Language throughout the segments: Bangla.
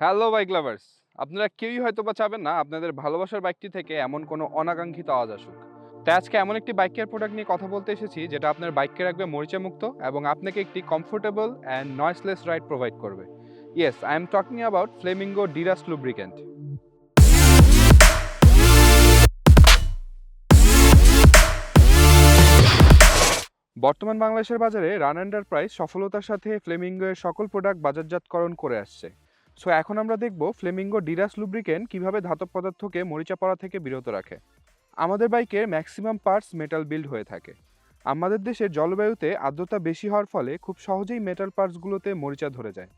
হ্যালো বাইক লাভার্স আপনারা কেউই হয়তো বা চাবেন না আপনাদের ভালোবাসার বাইকটি থেকে এমন কোনো অনাকাঙ্ক্ষিত আওয়াজ আসুক। তাই আজকে এমন একটি বাইকের প্রোডাক্ট নিয়ে কথা বলতে এসেছি, যেটা আপনার বাইককে রাখবে মরিচা মুক্ত এবং আপনাকে একটি comfortable and noiseless ride provide করবে। Yes I am talking about Flamingo Diras lubricant বর্তমান বাংলাদেশের বাজারে রান এন্টারপ্রাইজ সফলতার সাথে ফ্লেমিঙ্গোয়ের সকল প্রোডাক্ট বাজারজাতকরণ করে আসছে। সো এখন আমরা দেখব ফ্লেমিঙ্গো ডিরাস লুব্রিকেন কীভাবে ধাতব পদার্থকে মরিচা পড়া থেকে বিরত রাখে। আমাদের বাইকের ম্যাক্সিমাম পার্টস মেটাল বিল্ড হয়ে থাকে। আমাদের দেশের জলবায়ুতে আর্দ্রতা বেশি হওয়ার ফলে খুব সহজেই মেটাল পার্টসগুলোতে মরিচা ধরে যায়।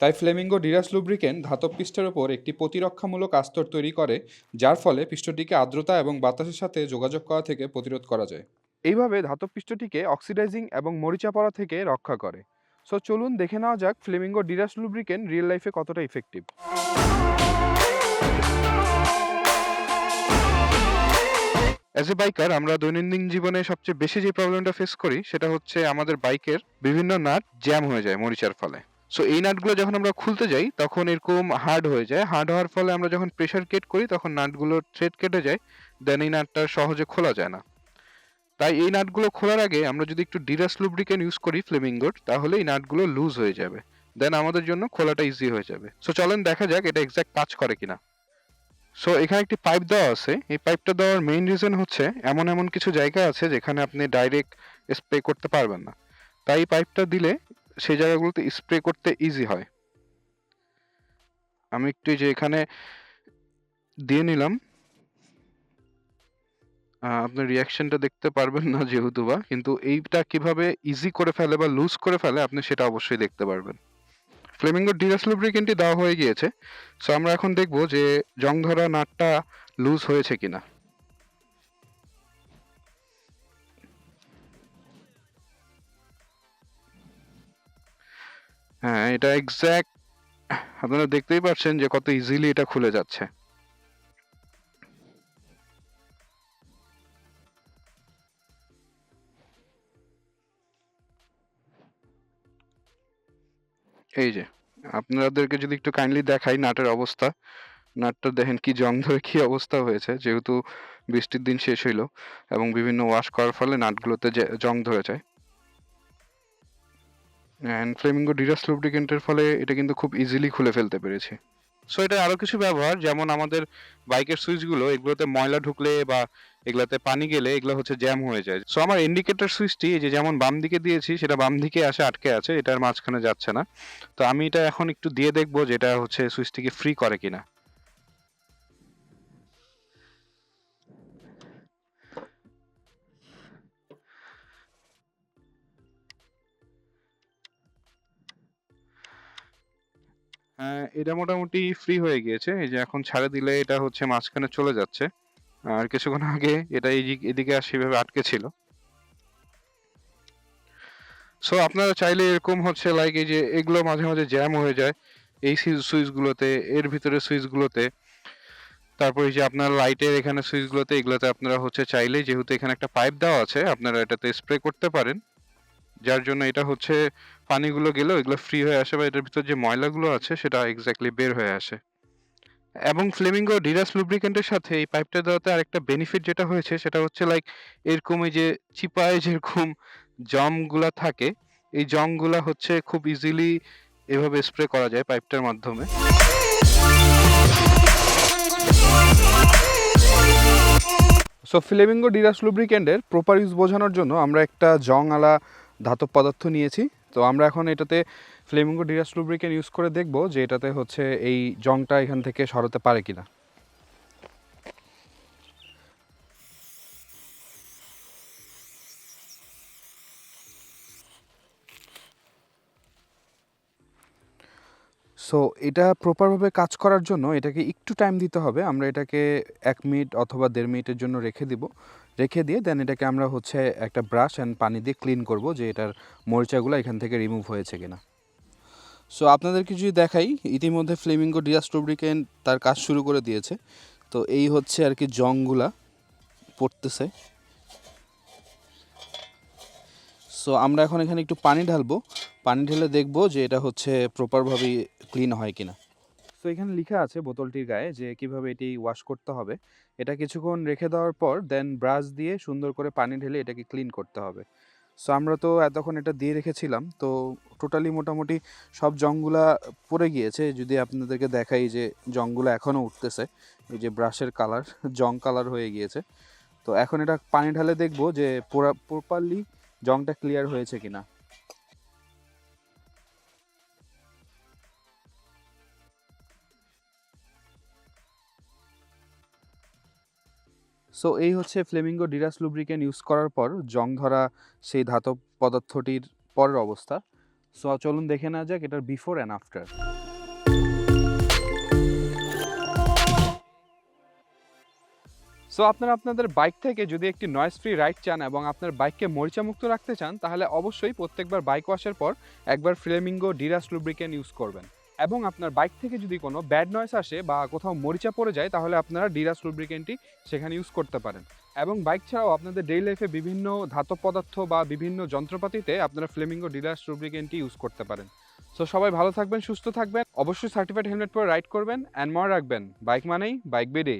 তাই ফ্লেমিঙ্গো ডিরাস লুব্রিকেন ধাতব পৃষ্ঠের ওপর একটি প্রতিরক্ষামূলক আস্তর তৈরি করে, যার ফলে পৃষ্ঠটিকে আর্দ্রতা এবং বাতাসের সাথে যোগাযোগ করা থেকে প্রতিরোধ করা যায়। এইভাবে ধাতব পৃষ্ঠটিকে অক্সিডাইজিং এবং মরিচা পড়া থেকে রক্ষা করে। সো চলুন দেখে নেওয়া যাক ফ্লেমিঙ্গো ডিরাস লুব্রিকেন্ট রিয়েল লাইফে কতটা ইফেক্টিভ অ্যাজ এ বাইকার আমরা দৈনন্দিন জীবনে সবচেয়ে বেশি যে প্রবলেমটা ফেস করি, সেটা হচ্ছে আমাদের বাইকের বিভিন্ন নাট জ্যাম হয়ে যায় মরিচার ফলে। সো এই নাটগুলো যখন আমরা খুলতে যাই, তখন এরকম হার্ড হয়ে যায়। হার্ড হওয়ার ফলে আমরা যখন প্রেশার কেট করি, তখন নাটগুলোর থ্রেড কেটে যায় দেন এই নাটটা সহজে খোলা যায় না। তাই এই নাটগুলো খোলার আগে আমরা যদি একটু ডিরাস লুব্রিকেন ইউজ করি ফ্লেমিঙ্গোর, তাহলে এই নাটগুলো লুজ হয়ে যাবে। দেন আমাদের জন্য খোলাটা ইজি হয়ে যাবে। সো চলেন দেখা যাক এটা এক্সাক্ট কাজ করে কিনা। সো এখানে একটি পাইপ দেওয়া আছে। এই পাইপটা দেওয়ার মেইন রিজন হচ্ছে এমন এমন কিছু জায়গা আছে যেখানে আপনি ডাইরেক্ট স্প্রে করতে পারবেন না। তাই এই পাইপটা দিলে সেই জায়গাগুলোতে স্প্রে করতে ইজি হয়। আমি একটু যে এখানে দিয়ে নিলাম। আহ, আপনার রিয়াকশনটা দেখতে পারবেন না যেহেতু বা কিন্তু এইটা কীভাবে ইজি করে ফেলে বা লুজ করে ফেলে আপনি সেটা অবশ্যই দেখতে পারবেন। ফ্লেমিঙ্গো ডিরাস লুব্রিকেন্টটি দেওয়া হয়ে গিয়েছে। সো আমরা এখন দেখব যে জং ধরা নাটটা লুজ হয়েছে কিনা। হ্যাঁ এটা এক্স্যাক্ট আপনারা দেখতেই পাচ্ছেন যে কত ইজিলি এটা খুলে যাচ্ছে। এই যে, আপনাদেরকে যদি একটু কাইন্ডলি দেখাই নাটের অবস্থা। নাটটা দেখেন কি জং ধরে কি অবস্থা হয়েছে, যেহেতু বৃষ্টির দিন শেষ হইল এবং বিভিন্ন ওয়াশ করার ফলে নাটগুলোতে জং ধরে যায়। অ্যান্ড ফ্লেমিঙ্গো ডিরাস লুব্রিকেন্টের ফলে এটা কিন্তু খুব ইজিলি খুলে ফেলতে পেরেছি। সো এটা আরও কিছু ব্যবহার, যেমন আমাদের বাইকের সুইচগুলো এগুলোতে ময়লা ঢুকলে বা এগুলাতে পানি গেলে এগুলো হচ্ছে জ্যাম হয়ে যায়। সো আমার ইন্ডিকেটর সুইচটি যে যেমন বাম দিকে দিয়েছি, সেটা বাম দিকে আসে, আটকে আছে, এটার মাঝখানে যাচ্ছে না। তো আমি এটা এখন একটু দিয়ে দেখব যে এটা হচ্ছে সুইচটিকে ফ্রি করে কিনা। হ্যাঁ এটা মোটামুটি ফ্রি হয়ে গিয়েছে। এই যে এখন ছাড়ে দিলে এটা হচ্ছে মাঝখানে চলে যাচ্ছে। আর কিছুক্ষণ আগে এটা এই এদিকে আর সেভাবে আটকে ছিল। সো আপনারা চাইলে এরকম হচ্ছে লাইক এই যে এগুলো মাঝে মাঝে জ্যাম হয়ে যায়, এই সুইচ গুলোতে এর ভিতরে সুইচগুলোতে। তারপরে যে আপনার লাইটের এখানে সুইচগুলোতে, এগুলোতে আপনারা হচ্ছে চাইলে, যেহেতু এখানে একটা পাইপ দেওয়া আছে, আপনারা এটাতে স্প্রে করতে পারেন। যার জন্য এটা হচ্ছে, পানিগুলো গেলেও এগুলো ফ্রি হয়ে আসে বা এটার ভিতর যে ময়লাগুলো আছে, সেটা এক্স্যাক্টলি বের হয়ে আসে। এবং ফ্লেমিঙ্গো ডিরাস লুব্রিকেন্টের সাথে এই পাইপটা দেওয়াতে আরেকটা বেনিফিট যেটা হয়েছে, সেটা হচ্ছে লাইক এরকম এই যে চিপায় যেরকম জমগুলা থাকে, এই জমগুলা হচ্ছে খুব ইজিলি এভাবে স্প্রে করা যায় পাইপটার মাধ্যমে। সো ফ্লেমিঙ্গো ডিরাস লুব্রিকেন্টের প্রপার ইউজ বোঝানোর জন্য আমরা একটা জং আলা ধাতব পদার্থ নিয়েছি। তো আমরা এখন এটাতে ফ্লেমিঙ্গো ডিরাস লুব্রিকেন ইউজ করে দেখব যে এটাতে হচ্ছে এই জংটা এখান থেকে সরাতে পারে কিনা। সো এটা প্রপারভাবে কাজ করার জন্য এটাকে একটু টাইম দিতে হবে। আমরা এটাকে এক মিনিট অথবা দেড় মিনিটের জন্য রেখে দিব। রেখে দিয়ে দেন এটাকে আমরা হচ্ছে একটা ব্রাশ অ্যান্ড পানি দিয়ে ক্লিন করব যে এটার মরিচাগুলো এখান থেকে রিমুভ হয়েছে কিনা। সো আপনাদেরকে যদি দেখাই, ইতিমধ্যে ফ্লেমিঙ্গো ডিয়াস তার কাজ শুরু করে দিয়েছে। তো এই হচ্ছে আর কি জংগুলা পড়তেছে। সো আমরা এখন এখানে একটু পানি ঢালবো। পানি ঢেলে দেখব যে এটা হচ্ছে প্রপারভাবে ক্লিন হয় কিনা। তো এখানে লিখা আছে বোতলটির গায়ে যে কীভাবে এটি ওয়াশ করতে হবে। এটা কিছুক্ষণ রেখে দেওয়ার পর দেন ব্রাশ দিয়ে সুন্দর করে পানি ঢেলে এটাকে ক্লিন করতে হবে। সো আমরা তো এতক্ষণ এটা দিয়ে রেখেছিলাম। তো টোটালি মোটামুটি সব জংগুলা পড়ে গিয়েছে। যদি আপনাদেরকে দেখাই যে জংগুলো এখনও উঠতেছে, এই যে ব্রাশের কালার জং কালার হয়ে গিয়েছে। তো, এখন এটা পানি ঢালে দেখব যে পুরা প্রপারলি জংটা ক্লিয়ার হয়েছে কিনা। সো এই হচ্ছে ফ্লেমিঙ্গো ডিরাস লুব্রিকেন্ট ইউজ করার পর জং ধরা সেই ধাতব পদার্থটির পরের অবস্থা। সো চলুন দেখে নেওয়া যাক এটার বিফোর অ্যান্ড আফটার সো আপনারা আপনাদের বাইক থেকে যদি একটি নয়েজ ফ্রি রাইড চান এবং আপনার বাইককে মরিচামুক্ত রাখতে চান, তাহলে অবশ্যই প্রত্যেকবার বাইক ওয়াশের পর একবার ফ্লেমিঙ্গো ডিরাস লুব্রিকেন্ট ইউজ করবেন। এবং আপনার বাইক থেকে যদি কোনো ব্যাড নয়েস আসে বা কোথাও মরিচা পড়ে যায়, তাহলে আপনারা ডিরাস লুব্রিকেন্টটি সেখানে ইউজ করতে পারেন। এবং বাইক ছাড়াও আপনাদের ডেইলি লাইফে বিভিন্ন ধাতব পদার্থ বা বিভিন্ন যন্ত্রপাতিতে আপনারা ফ্লেমিঙ্গো ডিরাস লুব্রিকেন্টটি ইউজ করতে পারেন। সো সবাই ভালো থাকবেন, সুস্থ থাকবেন। অবশ্যই সার্টিফাইড হেলমেট পরে রাইড করবেন অ্যান্ড মনে রাখবেন বাইক মানেই বাইক বেডে।